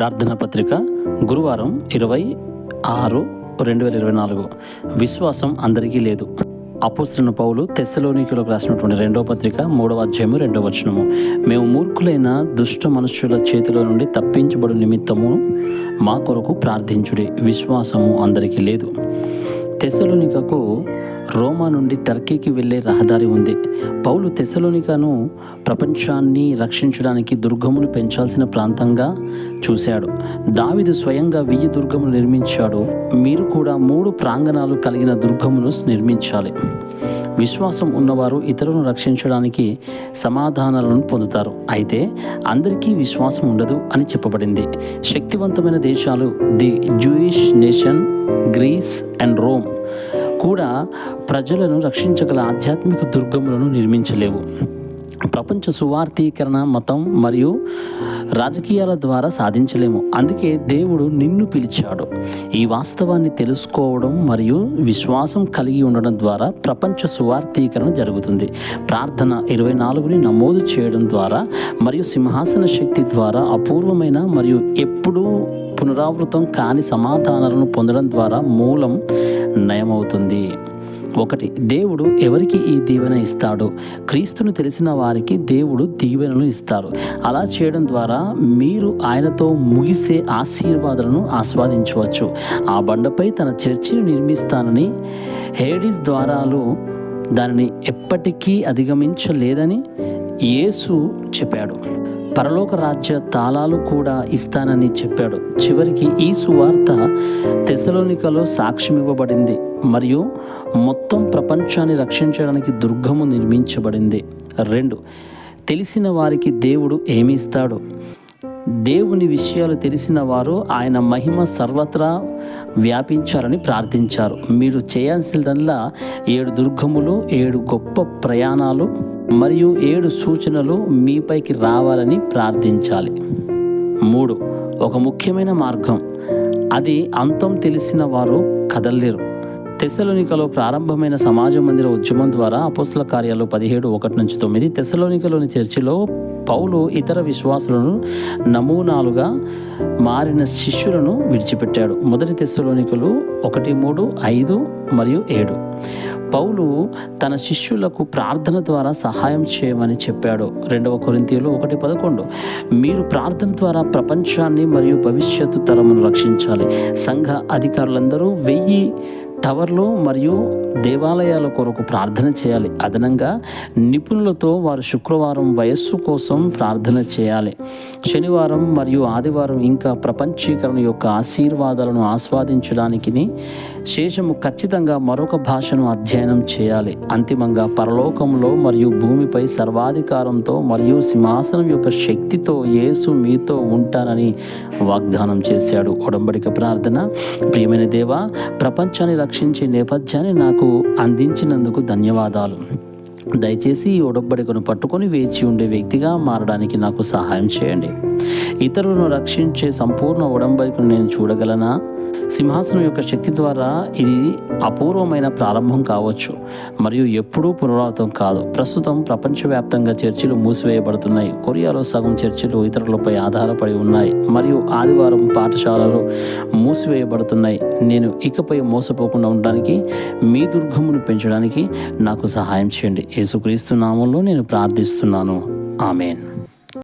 ప్రార్థనా పత్రిక గురువారం ఇరవై ఆరు రెండు వేల ఇరవై నాలుగు. విశ్వాసం అందరికీ లేదు. అపోస్తున్న పౌలు తెస్సలోనికులకు రాసినటువంటి రెండవ పత్రిక మూడవ అధ్యాయము రెండవ వచనము. మేము మూర్ఖులైన దుష్ట మనుష్యుల చేతిలో నుండి తప్పించబడు నిమిత్తము మా కొరకు ప్రార్థించుడి. విశ్వాసము అందరికీ లేదు. తెస్సలోనికకు రోమా నుండి టర్కీకి వెళ్ళే రహదారి ఉంది. పౌలు తెసలోనికను ప్రపంచాన్ని రక్షించడానికి దుర్గములు పెంచాల్సిన ప్రాంతంగా చూశాడు. దావిదు స్వయంగా వెయ్యి దుర్గములు నిర్మించాడు. మీరు కూడా మూడు ప్రాంగణాలు కలిగిన దుర్గమును నిర్మించాలి. విశ్వాసం ఉన్నవారు ఇతరులను రక్షించడానికి సమాధానాలను పొందుతారు. అయితే అందరికీ విశ్వాసం ఉండదు అని చెప్పబడింది. శక్తివంతమైన దేశాలు the Jewish nation Greece and Rome. కూడా ప్రజలను రక్షించగల ఆధ్యాత్మిక దుర్గములను నిర్మించలేవు. ప్రపంచ సువార్థీకరణ మతం మరియు రాజకీయాల ద్వారా సాధించలేము. అందుకే దేవుడు నిన్ను పిలిచాడు. ఈ వాస్తవాన్ని తెలుసుకోవడం మరియు విశ్వాసం కలిగి ఉండడం ద్వారా ప్రపంచ సువార్థీకరణ జరుగుతుంది. ప్రార్థన ఇరవై నాలుగుని నమోదు చేయడం ద్వారా మరియు సింహాసన శక్తి ద్వారా అపూర్వమైన మరియు ఎప్పుడూ పునరావృతం కాని సమాధానాలను పొందడం ద్వారా మూలం నయమవుతుంది. ఒకటి దేవుడు ఎవరికి ఈ దీవెన ఇస్తాడు? క్రీస్తును తెలిసిన వారికి దేవుడు దీవెనలు ఇస్తారు అలా చేయడం ద్వారా మీరు ఆయనతో ముగిసే ఆశీర్వాదాలను ఆస్వాదించవచ్చు. ఆ బండపై తన చర్చిని నిర్మిస్తానని హేడిస్ ద్వారాలు దానిని ఎప్పటికీ అధిగమించలేదని యేసు చెప్పాడు. పరలోక రాజ్య తాళాలు కూడా ఇస్తానని చెప్పాడు. చివరికి ఈ సువార్త తెసలోనికలో సాక్ష్యం ఇవ్వబడింది. మరియు మొత్తం ప్రపంచాన్ని రక్షించడానికి దుర్గము నిర్మించబడింది. రెండు తెలిసిన వారికి దేవుడు ఏమి ఇస్తాడు? దేవుని విషయాలు తెలిసిన వారు ఆయన మహిమ సర్వత్రా వ్యాపించాలని ప్రార్థించారు. మీరు చేయాల్సిందల్లా ఏడు దుర్గములు ఏడు గొప్ప ప్రయాణాలు మరియు ఏడు సూచనలు మీపైకి రావాలని ప్రార్థించాలి. మూడు ఒక ముఖ్యమైన మార్గం. అది అంతం తెలిసిన వారు కదలలేరు. తెసలోనికలో ప్రారంభమైన సమాజ మందిర ఉద్యమం ద్వారా అపోస్తల కార్యాలు పదిహేడు ఒకటి నుంచి తొమ్మిది తెసలోనికలోని చర్చిలో పౌలు ఇతర విశ్వాసులను నమూనాలుగా మారిన శిష్యులను విడిచిపెట్టాడు. మొదటి తెస్సలోనికలు ఒకటి మూడు ఐదు మరియు ఏడు. పౌలు తన శిష్యులకు ప్రార్థన ద్వారా సహాయం చేయమని చెప్పాడు. రెండవ కొరింతీయులు ఒకటి పదకొండు. మీరు ప్రార్థన ద్వారా ప్రపంచాన్ని మరియు భవిష్యత్తు తరమును రక్షించాలి. సంఘ అధికారులందరూ వెయ్యి టవర్లు మరియు దేవాలయాల కొరకు ప్రార్థన చేయాలి. అదనంగా నిపుణులతో వారు శుక్రవారం వయస్సు కోసం ప్రార్థన చేయాలి. శనివారం మరియు ఆదివారం ఇంకా ప్రపంచీకరణ యొక్క ఆశీర్వాదాలను ఆస్వాదించడానికి శేషము ఖచ్చితంగా మరొక భాషను అధ్యయనం చేయాలి. అంతిమంగా పరలోకంలో మరియు భూమిపై సర్వాధికారంతో మరియు సింహాసనం యొక్క శక్తితో యేసు మీతో ఉంటానని వాగ్దానం చేశాడు. ఉడంబడిక ప్రార్థన. ప్రియమైన దేవా ప్రపంచాన్ని రక్షించే నేపథ్యాన్ని నాకు అందించినందుకు ధన్యవాదాలు. దయచేసి ఈ ఒడబ్బడికను పట్టుకొని వేచి ఉండే వ్యక్తిగా మారడానికి నాకు సహాయం చేయండి. ఇతరులను రక్షించే సంపూర్ణ ఒడంబడికను నేను చూడగలనా? సింహాసనం యొక్క శక్తి ద్వారా ఇది అపూర్వమైన ప్రారంభం కావచ్చు. మరియు ఎప్పుడూ పునరావృతం కాదు. ప్రస్తుతం ప్రపంచవ్యాప్తంగా చర్చిలు మూసివేయబడుతున్నాయి. కొరియాలో సగం చర్చిలు ఇతరులపై ఆధారపడి ఉన్నాయి. మరియు ఆదివారం పాఠశాలలు మూసివేయబడుతున్నాయి. నేను ఇకపై మోసపోకుండా ఉండడానికి మీ దుర్గమును పెంచడానికి నాకు సహాయం చేయండి. యేసుక్రీస్తు నామంలో నేను ప్రార్థిస్తున్నాను. ఆమెన్.